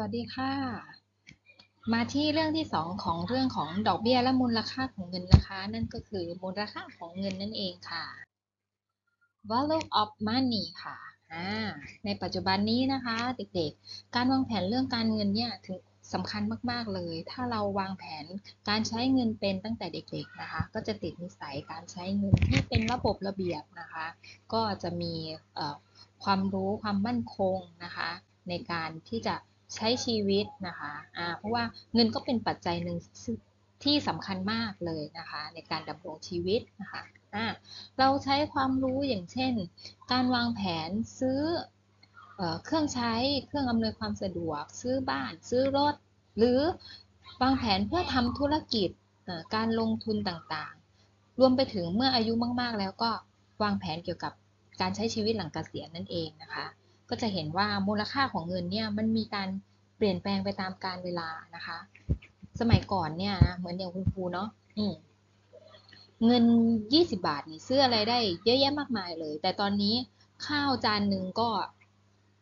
วัสดีค่ะ มาที่เรื่องที่สองของเรื่องของดอกเบี้ยและมูลค่าของเงินนะคะ นั่นก็คือมูลค่าของเงินนั่นเองค่ะ value of money ค่ะในปัจจุบันนี้นะคะเด็กๆ การวางแผนเรื่องการเงินเนี่ยถึงสำคัญมากๆเลย ถ้าเราวางแผนการใช้เงินเป็นตั้งแต่เด็กๆนะคะ ก็จะติดนิสัยการใช้เงินที่เป็นระบบระเบียบนะคะ ก็จะมีความรู้ความมั่นคงนะคะ ในการที่จะ ใช้ชีวิตนะคะอ่าเพราะว่าเงินก็เป็นปัจจัยหนึ่งที่สำคัญมากเลยนะคะ ในการดำรงชีวิตนะคะอ่าเราใช้ความรู้อย่างเช่น การวางแผนซื้อเออเครื่องใช้เครื่องอำนวยความสะดวก ซื้อบ้าน ซื้อรถ หรือวางแผนเพื่อทำธุรกิจการลงทุนต่างๆ รวมไปถึงเมื่ออายุมาก ๆ แล้วก็วางแผนเกี่ยวกับการใช้ชีวิตหลังเกษียณนั่นเองนะคะ ก็จะเห็นว่ามูลค่าของเงินเนี่ยมันมีการเปลี่ยนแปลงไปตามกาลเวลานะคะ สมัยก่อนเนี่ยนะเหมือนอย่างคุณครูเนาะอืเงิน 20 บาทนี่ซื้ออะไรได้เยอะแยะมากมายเลย แต่ตอนนี้ข้าวจานหนึ่งก็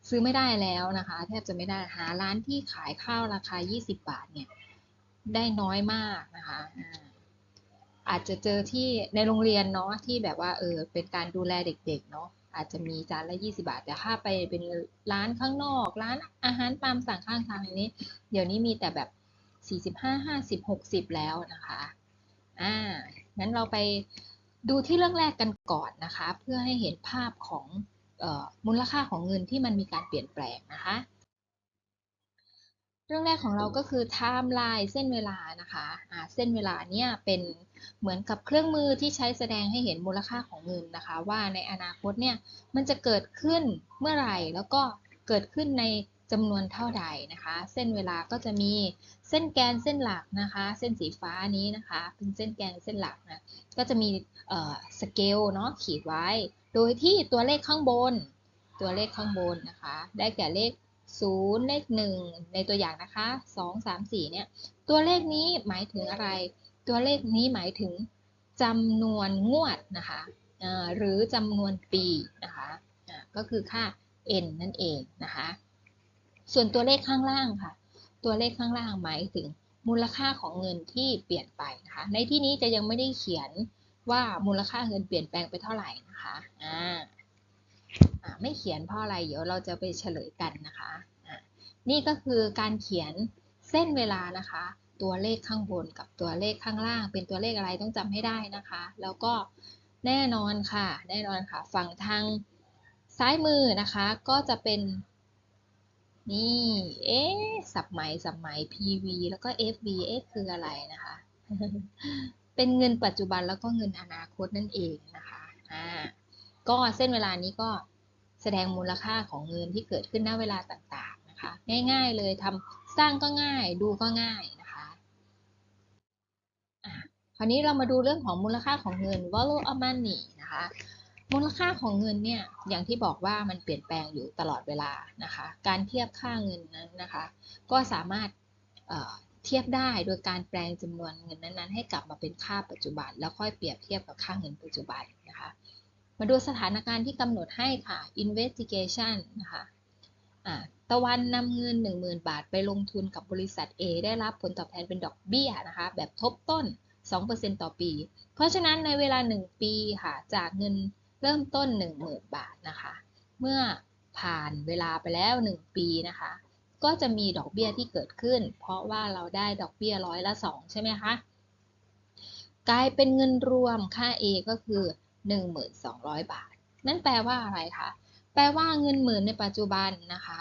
ซื้อไม่ได้แล้วนะคะ แทบจะไม่ได้หาร้านที่ขายข้าวราคา 20 บาทเนี่ย ได้น้อยมากนะคะอาอาจจะเจอที่ในโรงเรียนเนาะที่แบบว่าเออเป็นการดูแลเด็กๆเนาะ อาจจะมีจานละ 20 บาท แต่ถ้าไปเป็นร้านข้างนอก ร้านอาหารตามสั่งข้างทางอย่างนี้ เดี๋ยวนี้มีแต่แบบ 45 50 60 แล้วนะคะอ่างั้นเราไปดูที่เรื่องแรกกันก่อนนะคะ เพื่อให้เห็นภาพของออมูลค่าของเงินที่มันมีการเปลี่ยนแปลงนะคะเรื่องแรกของเราก็คือไทม์ไลน์เส้นเวลานะคะอ่าเส้นเวลาเนี่ยเป็น เหมือนกับเครื่องมือที่ใช้แสดงให้เห็นมูลค่าของเงินนะคะ ว่าในอนาคตเนี่ยมันจะเกิดขึ้นเมื่อไหร่แล้วก็เกิดขึ้นในจำนวนเท่าใดนะคะ เส้นเวลาก็จะมีเส้นแกนเส้นหลักนะคะ เส้นสีฟ้านี้นะคะ เป็นเส้นแกนเส้นหลักนะก็จะมีสเกลเนาะขีดไว้ โดยที่ตัวเลขข้างบน ตัวเลขข้างบนนะคะ ได้แก่เลข 0 เลข 1 ในตัวอย่างนะคะ 2 3 4เนี่ยตัวเลขนี้หมายถึงอะไร ตัวเลขนี้หมายถึงจำนวนงวดนะคะหรือจำนวนปีนะคะก็คือค่า n นั่นเองนะคะ ส่วนตัวเลขข้างล่างค่ะ ตัวเลขข้างล่างหมายถึงมูลค่าของเงินที่เปลี่ยนไปนะคะ ในที่นี้จะยังไม่ได้เขียนว่ามูลค่าเงินเปลี่ยนแปลงไปเท่าไหร่นะคะอ่าไม่เขียนเพราะอะไร เดี๋ยวเราจะไปเฉลยกันนะคะะนี่ก็คือการเขียนเส้นเวลานะคะ ตัวเลขข้างบนกับตัวเลขข้างล่าง เป็นตัวเลขอะไรต้องจำให้ได้นะคะ แล้วก็แน่นอนค่ะ แน่นอนค่ะ ฝั่งทางซ้ายมือนะคะ ก็จะเป็น นี่ เอ๊สับไหมสับไหม PV แล้วก็ FV เอ๊คืออะไรนะคะ เป็นเงินปัจจุบันแล้วก็เงินอนาคตนั่นเองนะคะอ่าก็เส้นเวลานี้ก็แสดงมูลค่าของเงินที่เกิดขึ้นณเวลาต่างๆนะคะ ง่ายๆเลยทำสร้างก็ง่ายดูก็ง่ายนะ คราวนี้เรามาดูเรื่องของมูลค่าของเงิน value of money นะคะ มูลค่าของเงินเนี่ย อย่างที่บอกว่ามันเปลี่ยนแปลงอยู่ตลอดเวลานะคะ การเทียบค่าเงินนั้นนะคะ ก็สามารถเทียบได้โดยการแปลงจำนวนเงินนั้นๆ ให้กลับมาเป็นค่าปัจจุบัน แล้วค่อยเปรียบเทียบกับค่าเงินปัจจุบันนะคะ มาดูสถานการณ์ที่กำหนดให้ค่ะ investigation นะคะตะวันนำเงิน 10,000 บาทไปลงทุนกับบริษัท A ได้รับผลตอบแทนเป็นดอกเบี้ยนะคะ แบบทบต้น 2%ต่อปี เพราะฉะนั้นในเวลา 1 ปีค่ะจากเงินเริ่มต้น 10,000 บาทนะคะ เมื่อผ่านเวลาไปแล้ว 1 ปีนะคะ ก็จะมีดอกเบี้ยที่เกิดขึ้น เพราะว่าเราได้ดอกเบี้ยร้อยละ 2 ใช่ไหมคะ กลายเป็นเงินรวมค่า A ก็คือ 1,200 บาท นั่นแปลว่าอะไรคะ แปลว่าเงินหมื่นในปัจจุบันนะคะ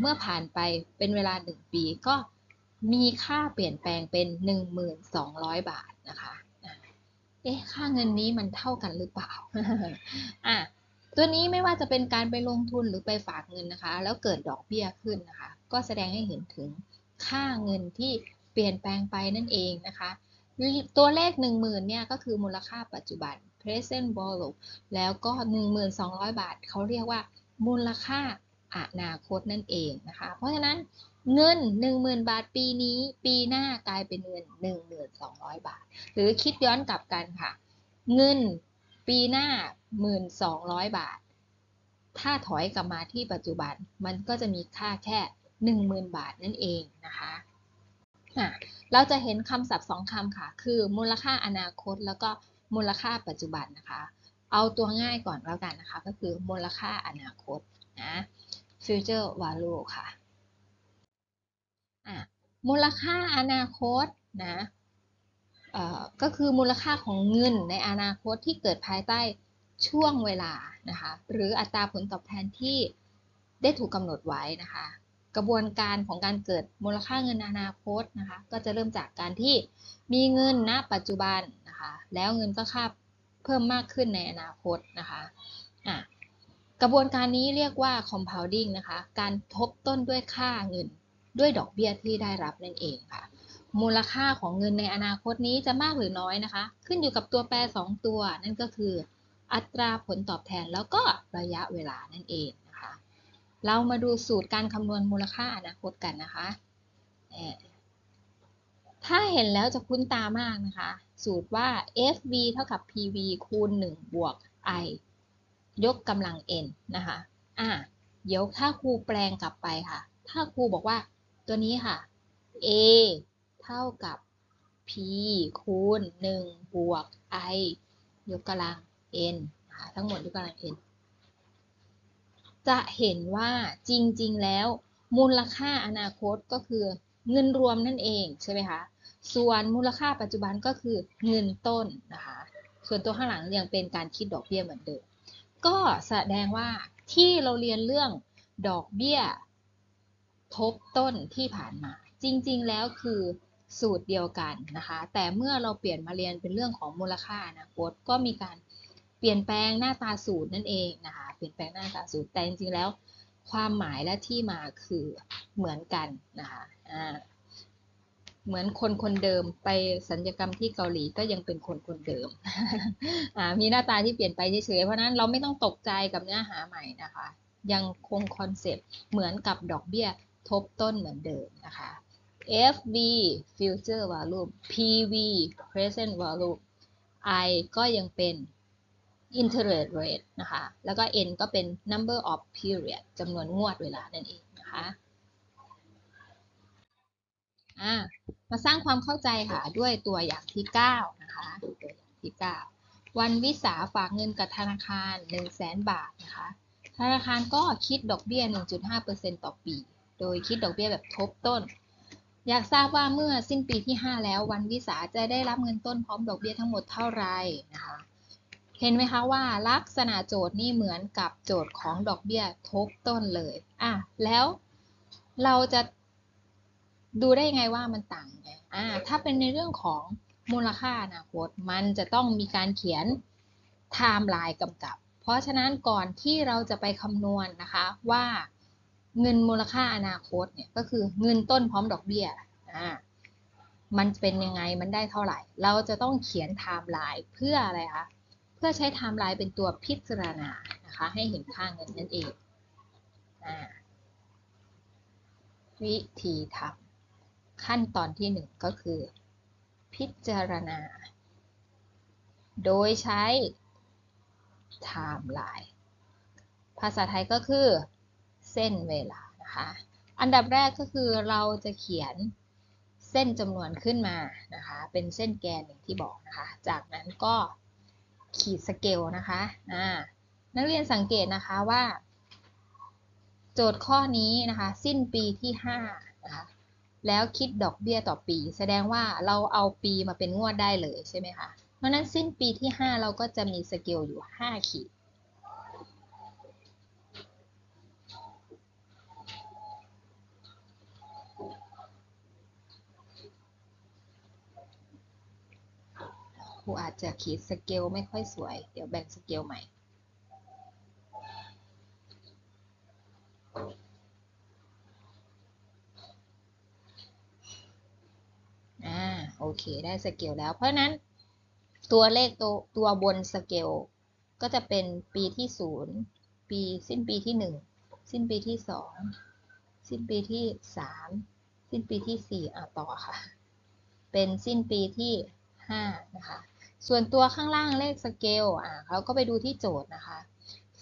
เมื่อผ่านไปเป็นเวลา 1 ปีก็ มีค่าเปลี่ยนแปลงเป็น 1,200 บาทนะคะเอ๊ะค่าเงินนี้มันเท่ากันหรือเปล่าอะตัวนี้ไม่ว่าจะเป็นการไปลงทุนหรือไปฝากเงินนะคะ แล้วเกิดดอกเบี้ยขึ้นนะคะ ก็แสดงให้เห็นถึงค่าเงินที่เปลี่ยนแปลงไปนั่นเองนะคะ ตัวเลข 10,000เนี่ยก็คือมูลค่าปัจจุบัน present value แล้วก็ 1,200 บาท เขาเรียกว่ามูลค่า อนาคตนั่นเองนะคะ เพราะฉะนั้นเงิน 10,000 บาทปีนี้ปีหน้ากลายเป็นเงิน 1,200 บาท หรือคิดย้อนกลับกันค่ะ เงินปีหน้า 1,200 บาท ถ้าถอยกลับมาที่ปัจจุบันมันก็จะมีค่าแค่ 10,000 บาทนั่นเองนะคะเราจะเห็นคำศัพท์สองคำค่ะ คือมูลค่าอนาคตแล้วก็มูลค่าปัจจุบันนะคะ เอาตัวง่ายก่อนแล้วกันนะคะ ก็คือมูลค่าอนาคตนะ future value ค่ะะมูลค่าอนาคตนะก็คือมูลค่าของเงินในอนาคตที่เกิดภายใต้ช่วงเวลานะคะหรืออัตราผลตอบแทนที่ได้ถูกกำหนดไว้นะคะ กระบวนการของการเกิดมูลค่าเงินอนาคตนะคะก็จะเริ่มจากการที่มีเงินณปัจจุบันนะคะแล้วเงินก็ค่าเพิ่มมากขึ้นในอนาคตนะคะอะ กระบวนการนี้เรียกว่า compounding นะคะ การทบต้นด้วยค่าเงิน ด้วยดอกเบี้ยที่ได้รับนั่นเองค่ะ มูลค่าของเงินในอนาคตนี้จะมากหรือน้อยนะคะ ขึ้นอยู่กับตัวแปร 2 ตัว นั่นก็คือ อัตราผลตอบแทนแล้วก็ระยะเวลานั่นเองนะคะ เรามาดูสูตรการคำนวณมูลค่าอนาคตกันนะคะ ถ้าเห็นแล้วจะคุ้นตามากนะคะ สูตรว่า FV เท่ากับ PV คูณ 1 บวก I ยกกำลัง n นะคะอะเดี๋ยวถ้าครูแปลงกลับไปค่ะ ถ้าครูบอกว่าตัวนี้ค่ะ A เท่ากับ p คูณ 1 บวก i ยกกำลัง n นะะทั้งหมดยกกำลัง n จะเห็นว่าจริงๆแล้ว มูลค่าอนาคตก็คือเงินรวมนั่นเองใช่ไหมคะส่วนมูลค่าปัจจุบันก็คือเงินต้นนะคะ ส่วนตัวข้างหลังยังเป็นการคิดดอกเบี้ยเหมือนเดิม ก็แสดงว่าที่เราเรียนเรื่องดอกเบี้ย ทบต้นที่ผ่านมา จริงๆแล้วคือสูตรเดียวกันนะคะ แต่เมื่อเราเปลี่ยนมาเรียนเป็นเรื่องของมูลค่าอนาคตก็มีการเปลี่ยนแปลงหน้าตาสูตรนั่นเองนะคะ เปลี่ยนแปลงหน้าตาสูตรแต่จริงๆแล้ว ความหมายและที่มาคือเหมือนกันนะคะอ่า เหมือนคนคนเดิมไปสัญญกรรมที่เกาหลีก็ยังเป็นคนคนเดิม มีหน้าตาที่เปลี่ยนไปเฉยๆ เพราะนั้นเราไม่ต้องตกใจกับเนื้อหาใหม่นะคะ ยังคงคอนเซปต์เหมือนกับดอกเบี้ยทบต้นเหมือนเดิมนะคะ FV future value PV present value I ก็ยังเป็น interest rate นะคะ แล้วก็ N ก็เป็น number of period จำนวนงวดเวลานั่นเองนะคะ อ่ามาสร้างความเข้าใจค่ะด้วยตัวอย่างที่ 9 นะคะตัวอย่างที่ 9 วันวิสาฝากเงินกับธนาคาร 1 0 0 0 0แบาทนะคะ ธนาคารก็คิดดอกเบี้ย 1.5%ต่อปี โดยคิดดอกเบี้ยแบบทบต้น อยากทราบว่าเมื่อสิ้นปีที่ 5 แล้ว วันวิสาจะได้รับเงินต้นพร้อมดอกเบี้ยทั้งหมดเท่าไหร่นะคะ เห็นไหมคะว่าลักษณะโจทย์นี่เหมือนกับโจทย์ของดอกเบี้ยทบต้นเลยอะแล้วเราจะ ดูได้ยังไงว่ามันต่างไงอ่า ถ้าเป็นในเรื่องของมูลค่าอนาคตมันจะต้องมีการเขียนไทม์ไลน์กำกับ เพราะฉะนั้นก่อนที่เราจะไปคำนวณนนะคะว่าเงินมูลค่าอนาคตเนี่ยก็คือเงินต้นพร้อมดอกเบี้ยอ่ามันเป็นยังไงมันได้เท่าไหร่ เราจะต้องเขียนไทม์ไลน์เพื่ออะไรคะเพื่อใช้ไทม์ไลน์เป็นตัวพิจารณานะคะให้เห็นค่าเงินนั่นเองอ่าวิธีทำ ขั้นตอนที่หนึ่งก็คือ พิจารณา โดยใช้ไทม์ไลน์ภาษาไทยก็คือเส้นเวลานะคะ อันดับแรกก็คือเราจะเขียนเส้นจำนวนขึ้นมานะคะ เป็นเส้นแกนอย่างที่บอกนะคะ จากนั้นก็ขีดสเกลนะคะอ่านักเรียนสังเกตนะคะว่า โจทย์ข้อนี้นะคะ สิ้นปีที่5นะคะ แล้วคิดดอกเบี้ยต่อปี แสดงว่าเราเอาปีมาเป็นงวดได้เลยใช่ไหมคะ เพราะนั้นสิ้นปีที่ 5 เราก็จะมีสเกลอยู่ 5 ขีด ครูอาจจะขีดสเกลไม่ค่อยสวย เดี๋ยวแบ่งสเกลใหม่ อ่าโอเคได้สเกลแล้ว เพราะนั้น ตัวเลขตัวตัวบนสเกลก็จะเป็นปีที่ศูนย์ปีสิ้นปีที่หนึ่งสิ้นปีที่สองสิ้นปีที่สามสิ้นปีที่สี่อะต่อค่ะ เป็นสิ้นปีที่ห้านะคะ ส่วนตัวข้างล่างเลขสเกลอะเขาก็ไปดูที่โจทย์นะคะ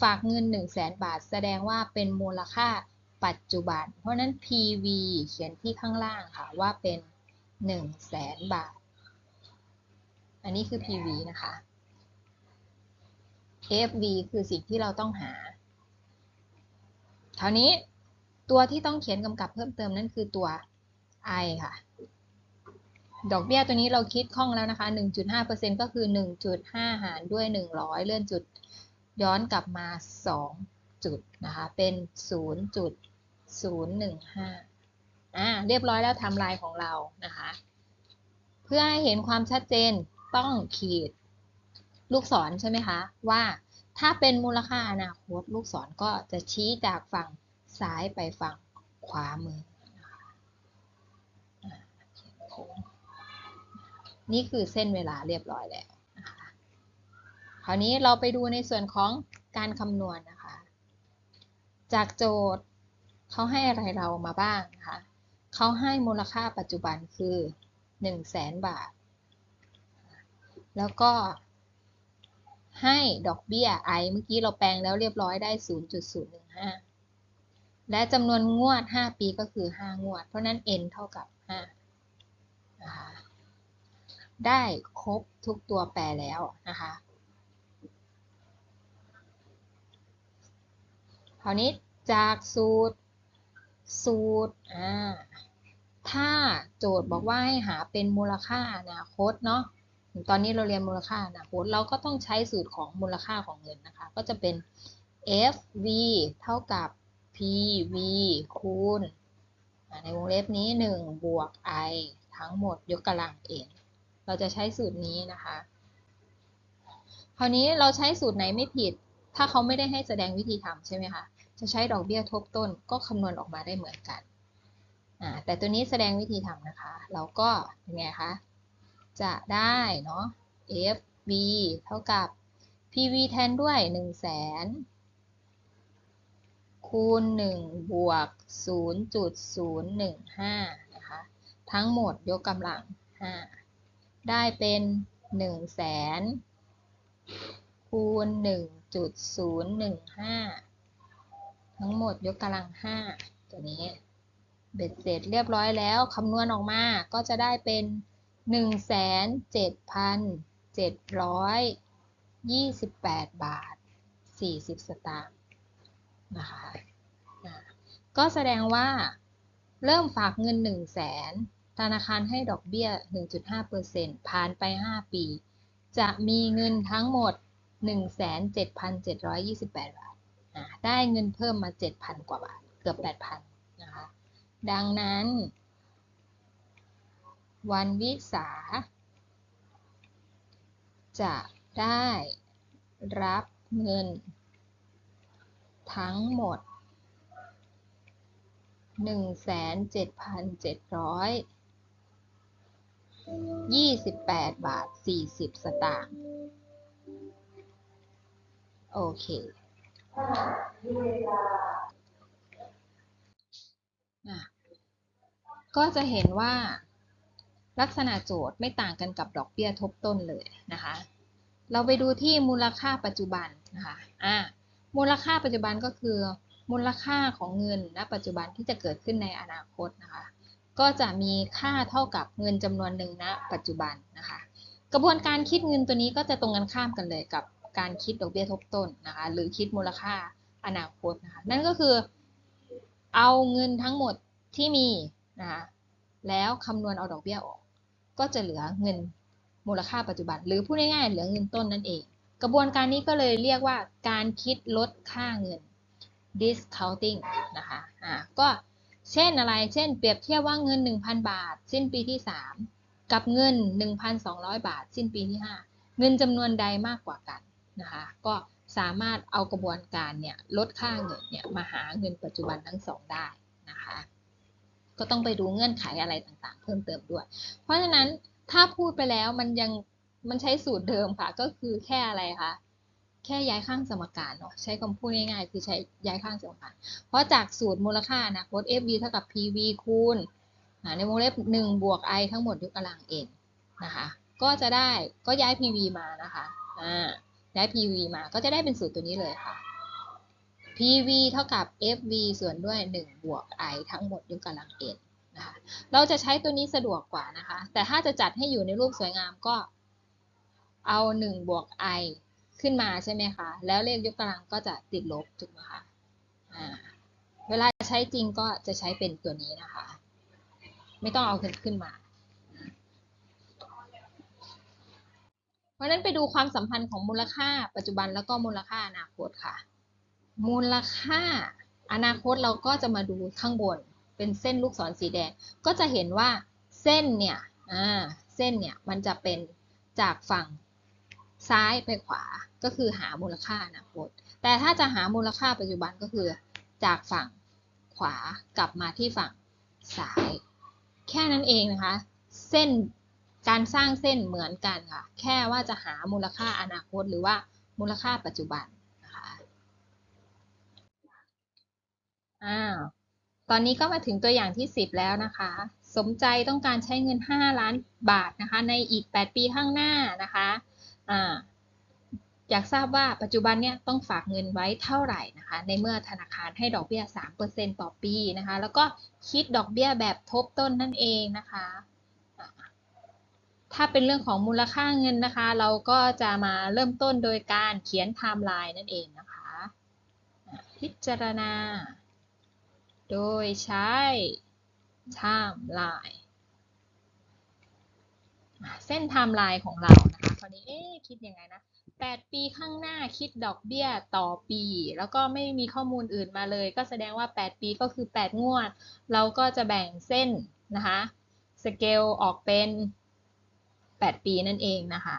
ฝากเงิน 1 0 0 0 0แสนบาทแสดงว่าเป็นมูลค่าปัจจุบัน เพราะนั้น PV เขียนที่ข้างล่างค่ะว่าเป็น 1 0 0 0 0แสนบาท อันนี้คือ PV นะคะ FV คือสิ่งที่เราต้องหาคราวนี้ตัวที่ต้องเขียนกำกับเพิ่มเติมนั่นคือตัว I ค่ะ ดอกเบี้ยตัวนี้เราคิดคล่องแล้วนะคะ 1.5%ก็คือ 1.5 หารด้วย 100 เลื่อนจุด ย้อนกลับมา 2 จุดนะคะ เป็น 0.015 อ่าเรียบร้อยแล้วทำลายของเรานะคะ เพื่อให้เห็นความชัดเจนต้องขีดลูกศรใช่ไหมคะ ว่าถ้าเป็นมูลค่าอนาคตลูกศรก็จะชี้จากฝั่งซ้ายไปฝั่งขวามือนะคะนี่คือเส้นเวลาเรียบร้อยแล้วนะคะคราวนี้เราไปดูในส่วนของการคำนวณนนะคะ จากโจทย์เขาให้อะไรเรามาบ้างนะคะ เขาให้มูลค่าปัจจุบันคือ1 0 0 0 0แสนบาท แล้วก็ให้ดอกเบี้ย i เมื่อกี้เราแปลงแล้วเรียบร้อยได้ 0.015 และจำนวนงวด 5 ปีก็คือ 5 งวด เพราะนั้น n เท่ากับ 5 ได้ครบทุกตัวแปรแล้วนะคะคราวนี้จากสูตร สูตรอ่าถ้าโจทย์บอกว่าให้หาเป็นมูลค่าอนาคตเนาะตอนนี้เราเรียนมูลค่าอนาคตเราก็ต้องใช้สูตรของมูลค่าของเงินนะคะ ก็จะเป็น FV เท่ากับ PV คูณในวงเล็บนี้ 1 บวก I ทั้งหมดยกกำลัง n เราจะใช้สูตรนี้นะคะ คราวนี้เราใช้สูตรไหนไม่ผิด ถ้าเขาไม่ได้ให้แสดงวิธีทำใช่ไหมคะ จะใช้ดอกเบี้ยทบต้นก็คำนวณออกมาได้เหมือนกัน แต่ตัวนี้แสดงวิธีทำนะคะ เราก็เป็นไงคะ จะได้เนาะ FB เท่ากับ PV แทนด้วย 1 0 0 0 0แสนคูณ 1 บวก 0.015 นะคะ ทั้งหมดยกกำลัง 5 ได้เป็น 1 0 0 0 0แสนคูณ 1.015 ทั้งหมดยกกำลัง5ตัวนี้เบ็ดเสร็จเรียบร้อยแล้วคำนวณออกมาก็จะได้เป็น 1,7,728 บาท 40 สตางค์นะคะก็แสดงว่าเริ่มฝากเงิน 1 0 0 0 0แสนธนาคารให้ดอกเบี้ย 1.5%ผ่านไป 5 ปี จะมีเงินทั้งหมด 17,728 บาท ได้เงินเพิ่มมา 7,000 กว่าบาท เกือบ 8,000 นะคะ ดังนั้น วันวิสา จะได้รับเงิน ทั้งหมด 17,728 บาท 40 สตางค์ โอเค ก็จะเห็นว่าลักษณะโจทย์ไม่ต่างกันกับดอกเบี้ยทบต้นเลยนะคะ เราไปดูที่มูลค่าปัจจุบันนะคะอ่ามูลค่าปัจจุบันก็คือมูลค่าของเงินณปัจจุบันที่จะเกิดขึ้นในอนาคตนะคะ ก็จะมีค่าเท่ากับเงินจำนวนหนึ่งณปัจจุบันนะคะ กระบวนการคิดเงินตัวนี้ก็จะตรงกันข้ามกันเลยกับ การคิดดอกเบี้ยทบต้นนะคะหรือคิดมูลค่าอนาคตนะคะนั่นก็คือเอาเงินทั้งหมดที่มีนะคะแล้วคำนวณเอาดอกเบี้ยออก ก็จะเหลือเงินมูลค่าปัจจุบัน หรือพูดง่ายๆเหลือเงินต้นนั่นเอง กระบวนการนี้ก็เลยเรียกว่าการคิดลดค่าเงิน discounting นะคะอ่าก็เช่นอะไร เช่น เปรียบเทียบว่าเงิน 1,000 บาท สิ้นปีที่ 3 กับเงิน 1,200 บาท สิ้นปีที่ 5 เงินจำนวนใดมากกว่ากัน นะคะก็สามารถเอากระบวนการเนี่ยลดค่าเงินเนี่ยมาหาเงินปัจจุบันทั้งสองได้นะคะก็ต้องไปดูเงื่อนไขอะไรต่างๆ เพิ่มเติมด้วย เพราะฉะนั้นถ้าพูดไปแล้วมันยังมันใช้สูตรเดิมค่ะ ก็คือแค่อะไรคะแค่ย้ายข้างสมการเนาะใช้คำพูดง่ายๆคือใช้ย้ายข้างสมการ เพราะจากสูตรมูลค่านะค้ด FV เท่ากับ PV คูณในวงเล็บ1บวก i ทั้งหมดยกกำลัง n นะคะ ก็จะได้ก็ย้าย PV มานะคะอ่า ย้ PV มาก็จะได้เป็นสูตรตัวนี้เลยค่ะ PV เท่ากับ FV ส่วนด้วย 1 บวก I ทั้งหมดยกกำลัง n นะคะ เราจะใช้ตัวนี้สะดวกกว่านะคะ แต่ถ้าจะจัดให้อยู่ในรูปสวยงามก็เอา 1 บวก I ขึ้นมาใช่ไหมคะ แล้วเลขยกกำลังก็จะติดลบถูกไหมคะอ่าเวลาใช้จริงก็จะใช้เป็นตัวนี้นะคะ ไม่ต้องเอาขึ้นขึ้นมา เพราะนั้นไปดูความสัมพันธ์ของมูลค่าปัจจุบันแล้วก็มูลค่าอนาคตค่ะ มูลค่าอนาคตเราก็จะมาดูข้างบน เป็นเส้นลูกศรสีแดง ก็จะเห็นว่าเส้นเนี่ยเส้นเนี่ยมันจะเป็นจากฝั่งซ้ายไปขวาก็คือหามูลค่าอนาคต แต่ถ้าจะหามูลค่าปัจจุบันก็คือ จากฝั่งขวากลับมาที่ฝั่งซ้าย แค่นั้นเองนะคะ เส้น การสร้างเส้นเหมือนกันค่ะ แค่ว่าจะหามูลค่าอนาคตหรือว่ามูลค่าปัจจุบันนะคะอ้าวตอนนี้ก็มาถึงตัวอย่างที่ 10 แล้วนะคะ สมใจต้องการใช้เงิน 5 ล้านบาทนะคะ ในอีก 8 ปีข้างหน้านะคะอ่าอยากทราบว่าปัจจุบันเนี่ยต้องฝากเงินไว้เท่าไหร่นะคะ ในเมื่อธนาคารให้ดอกเบี้ย 3%ต่อปีนะคะ แล้วก็คิดดอกเบี้ยแบบทบต้นนั่นเองนะคะ ถ้าเป็นเรื่องของมูลค่าเงินนะคะ เราก็จะมาเริ่มต้นโดยการเขียนไทม์ไลน์นั่นเองนะคะ พิจารณา โดยใช้ time line อะเส้นไทม์ไลน์ของเรานะคะคราวนี้เอ๊คิดยังไงนะ8 ปีข้างหน้าคิดดอกเบี้ยต่อปี แล้วก็ไม่มีข้อมูลอื่นมาเลย ก็แสดงว่า 8 ปีก็คือ 8 งวด เราก็จะแบ่งเส้นนะคะสเกลออกเป็น 8 ปีนั่นเองนะคะ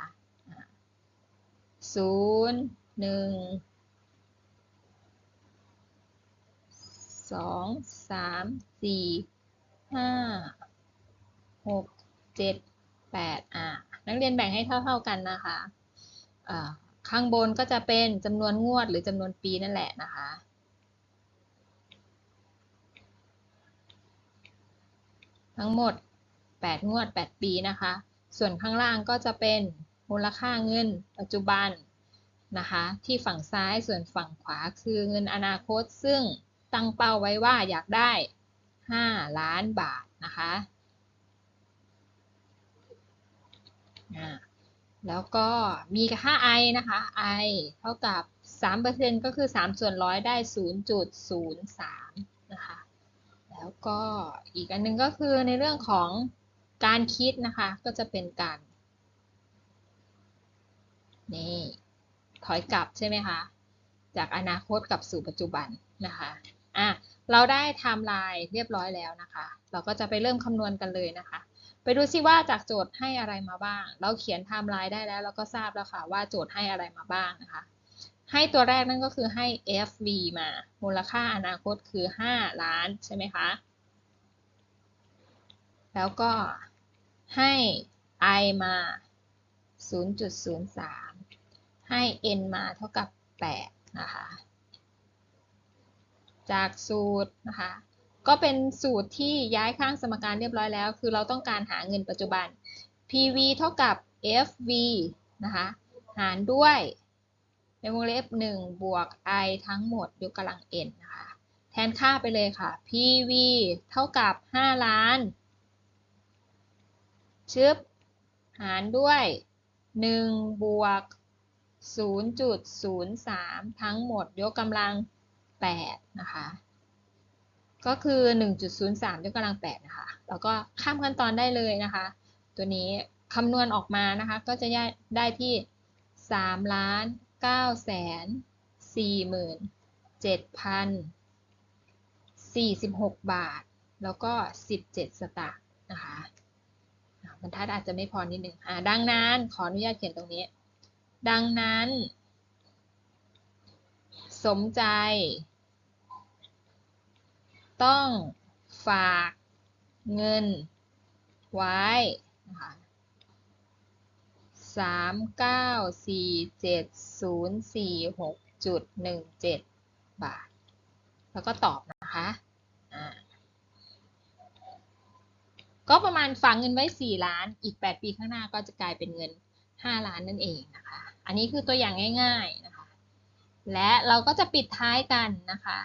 ศูนย์หนึ่งสองสามสี่ห้าหกเจ็ดแปดอะนักเรียนแบ่งให้เท่า ๆกันนะคะอ่าข้างบนก็จะเป็นจำนวนงวดหรือจำนวนปีนั่นแหละนะคะทั้งหมด 8 งวด 8 ปีนะคะ ส่วนข้างล่างก็จะเป็นมูลค่าเงินปัจจุบันนะคะที่ฝั่งซ้ายส่วนฝั่งขวาคือเงินอนาคต ซึ่งตั้งเป้าไว้ว่าอยากได้ 5 ล้านบาทนะคะแล้วก็มีค่า i นะคะ i เท่ากับ 3%ก็คือ 3 ส่วนร้อยได้ 0.03 นะคะ แล้วก็อีกอันหนึงก็คือในเรื่องของ การคิดนะคะก็จะเป็นการนี่ถอยกลับใช่ไหมคะจากอนาคตกลับสู่ปัจจุบันนะคะอะเราได้ไทม์ไลน์เรียบร้อยแล้วนะคะ เราก็จะไปเริ่มคำนวณกันเลยนะคะ ไปดูซิว่าจากโจทย์ให้อะไรมาบ้าง เราเขียนไทม์ไลน์ได้แล้ว เราก็ทราบแล้วค่ะว่าโจทย์ให้อะไรมาบ้างนะคะ ให้ตัวแรกนั่นก็คือให้ FV มา มูลค่าอนาคตคือ 5 ล้านใช่ไหมคะ แล้วก็ ให้ I มา 0.03 ให้ N มาเท่ากับ 8 นะคะ จากสูตรนะคะ ก็เป็นสูตรที่ย้ายข้างสมการเรียบร้อยแล้ว คือเราต้องการหาเงินปัจจุบัน PV เท่ากับ FV นะคะ หารด้วยในวงเล็บ 1 บวก I ทั้งหมดยกกำลัง n นะคะ แทนค่าไปเลยค่ะ PV เท่ากับ 5 ล้าน ชึบ หารด้วย 1 บวก 0.03 ทั้งหมดยกกำลัง 8 นะคะ ก็คือ 1.03 ยกกำลัง 8 นะคะ แล้วก็ข้ามขั้นตอนได้เลยนะคะ ตัวนี้คำนวณออกมานะคะ ก็จะได้ที่ 3 ล้าน9แสน4หมื่น7พัน46 บาท แล้วก็ 17 สตางค์นะคะ บรรทัดอาจจะไม่พอนิดนึงอ่าดังนั้นขออนุญาตเขียนตรงนี้ ดังนั้น สมใจ ต้องฝากเงินไว้นะคะสามเก้าสี่เจ็ดศูนย์สี่หกจุดหนึ่งเจ็ดบาท แล้วก็ตอบนะคะอ่า ก็ประมาณฝากเงินไว้ 4 ล้าน อีก 8 ปีข้างหน้าก็จะกลายเป็นเงิน 5 ล้านนั่นเองนะคะ อันนี้คือตัวอย่างง่ายๆนะคะ และเราก็จะปิดท้ายกันนะคะ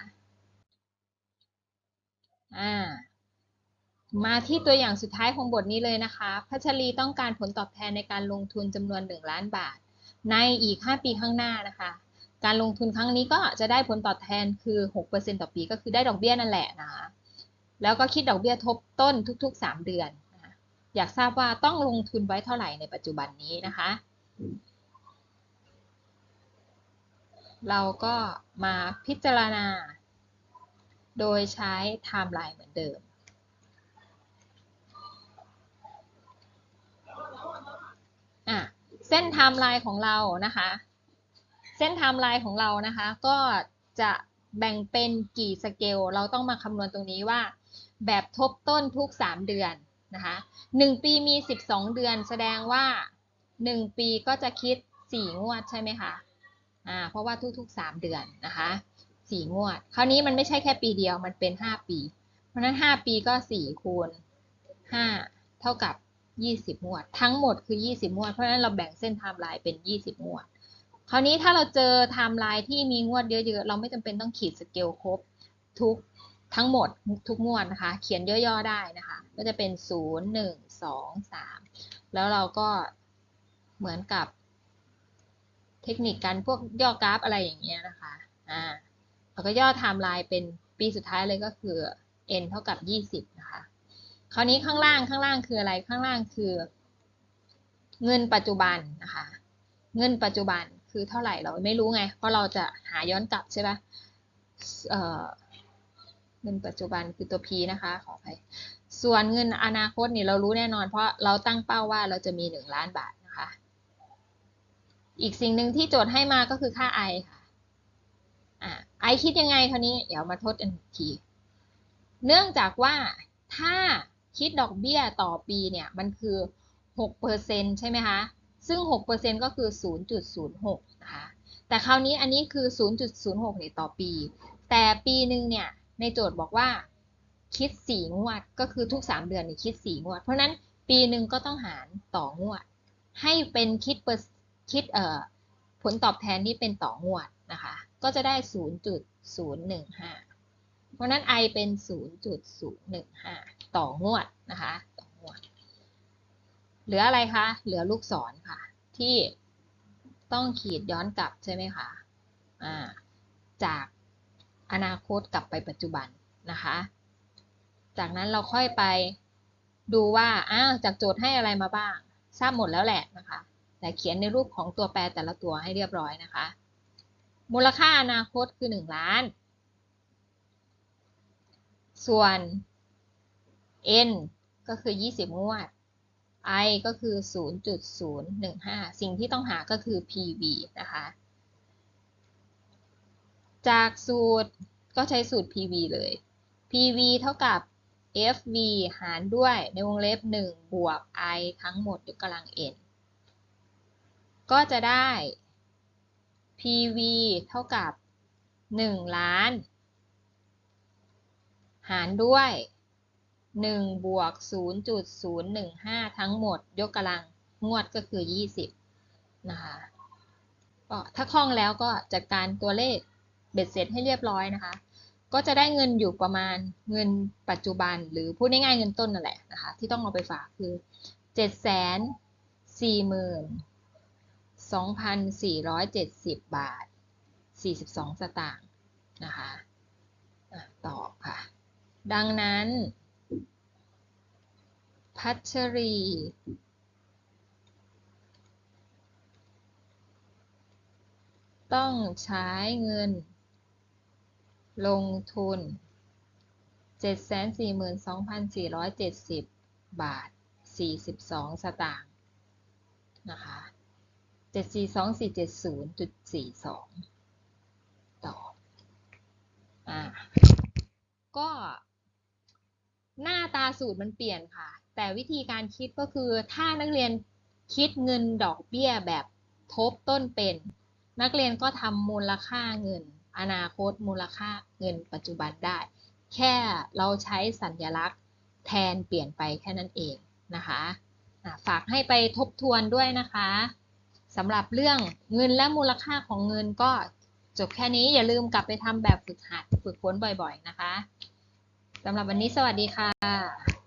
อ่า มาที่ตัวอย่างสุดท้ายของบทนี้เลยนะคะ พัชรีต้องการผลตอบแทนในการลงทุนจำนวน 1 ล้านบาท ในอีก 5 ปีข้างหน้านะคะ การลงทุนครั้งนี้ก็จะได้ผลตอบแทนคือ 6%ต่อปีก็คือได้ดอกเบี้ยนั่นแหละนะคะ แล้วก็คิดดอกเบี้ยทบต้นทุก ๆ 3 เดือนนะอยากทราบว่าต้องลงทุนไว้เท่าไหร่ในปัจจุบันนี้นะคะ เราก็มาพิจารณา โดยใช้ไทม์ไลน์เหมือนเดิมเส้นไทม์ไลน์ของเรานะคะ เส้นไทม์ไลน์ของเรานะคะ ก็จะแบ่งเป็นกี่สเกล เราต้องมาคำนวณตรงนี้ว่า แบบทบต้นทุก 3 เดือนนะคะ1ปีมี 12 เดือน แสดงว่า 1 ปีก็จะคิด 4 งวดใช่ไหมคะอ่าเพราะว่าทุกๆ 3 เดือนนะคะสี่งวด คราวนี้มันไม่ใช่แค่ปีเดียวมันเป็น 5 ปี เพราะฉะนั้น 5 ปีก็ 4 คูณ 5 เท่ากับ 20 งวด ทั้งหมดคือ 20 งวด เพราะฉะนั้นเราแบ่งเส้นไทม์ไลน์เป็น 20 งวด คราวนี้ถ้าเราเจอไทม์ไลน์ที่มีงวดเยอะๆ เราไม่จำเป็นต้องขีดสเกลครบทุก ทั้งหมดทุกงวดนะคะ เขียนย่อๆได้นะคะ ก็จะเป็น 0 1 2 3 แล้วเราก็เหมือนกับ เทคนิคการพวกย่อกราฟอะไรอย่างเงี้ยนะคะอ่าแล้วก็ย่อไทม์ไลน์เป็นปีสุดท้ายเลยก็คือ n เท่ากับ 20 นะคะ คราวนี้ข้างล่างข้างล่างคืออะไรข้างล่างคือ เงินปัจจุบันนะคะ เงินปัจจุบันคือเท่าไหร่เราไม่รู้ไง เพราะเราจะหาย้อนกลับใช่ปะเอ่อ เงินปัจจุบันคือตัว P นะคะขออภัยส่วนเงินอนาคตเนี่ยเรารู้แน่นอน เพราะเราตั้งเป้าว่าเราจะมี 1 ล้านบาทนะคะ อีกสิ่งหนึ่งที่โจทย์ให้มาก็คือค่า I ค่ะอ่า I คิดยังไงคราวนี้เดี๋ยวมาทดกันอีกทีเนื่องจากว่าถ้าคิดดอกเบี้ยต่อปีเนี่ยมันคือ6%ใช่ไหมคะ ซึ่ง 6%ก็คือ 0.06 นะคะ แต่คราวนี้อันนี้คือ 0.06เนี่ยต่อปี แต่ปีหนึ่งเนี่ย ในโจทย์บอกว่าคิด4งวดก็คือทุก3เดือนนี่คิด4งวด เพราะนั้นปีหนึ่งก็ต้องหารต่องวด ให้เป็นคิดเปอร์คิดเอ่อผลตอบแทนที่เป็นต่องวดนะคะ ก็จะได้ 0.015 เพราะนั้น i เป็น 0.015 ต่องวดนะคะต่องวด เหลืออะไรคะ เหลือลูกศรค่ะ ที่ต้องขีดย้อนกลับใช่ไหมคะอ่าจาก อนาคตกลับไปปัจจุบันนะคะ จากนั้นเราค่อยไปดูว่าอ้าวจากโจทย์ให้อะไรมาบ้าง ทราบหมดแล้วแหละนะคะ แต่เขียนในรูปของตัวแปรแต่ละตัวให้เรียบร้อยนะคะ มูลค่าอนาคตคือ 1 ล้าน ส่วน n ก็คือ 20 งวด i ก็คือ 0.015 สิ่งที่ต้องหาก็คือ pv นะคะ จากสูตรก็ใช้สูตร pv เลย pv เท่ากับ fv หารด้วยในวงเล็บ 1 บวก i ทั้งหมดยกกำลัง n ก็จะได้ PV เท่ากับ 1 ล้าน หารด้วย 1 บวก 0.015 ทั้งหมด ยกกำลังงวดก็คือ 20 นะคะก็ถ้าคล่องแล้วก็จัดการตัวเลข เบ็ดเสร็จให้เรียบร้อยนะคะ ก็จะได้เงินอยู่ประมาณเงินปัจจุบัน หรือพูดง่ายๆเงินต้นนั่นแหละนะคะ ที่ต้องเอาไปฝากคือ7 4 0 0 0 2,470 บาท 42 สตางค์นะคะตอบค่ะ ดังนั้น พัชรี ต้องใช้เงิน ลงทุน 742,470 บาท 42 สตางค์นะคะเจ็ดสี่สองสี่เจ็ดศูนย์จุดสี่สองต่อ อ่า ก็หน้าตาสูตรมันเปลี่ยนค่ะ แต่วิธีการคิดก็คือถ้านักเรียนคิดเงินดอกเบี้ยแบบทบต้นเป็น นักเรียนก็ทำมูลค่าเงิน อนาคตมูลค่าเงินปัจจุบันได้ แค่เราใช้สัญลักษณ์แทนเปลี่ยนไปแค่นั้นเองนะคะฝากให้ไปทบทวนด้วยนะคะสำหรับเรื่องเงินและมูลค่าของเงินก็จบแค่นี้อย่าลืมกลับไปทำแบบฝึกหัดฝึกฝนบ่อยๆนะคะสำหรับวันนี้สวัสดีค่ะ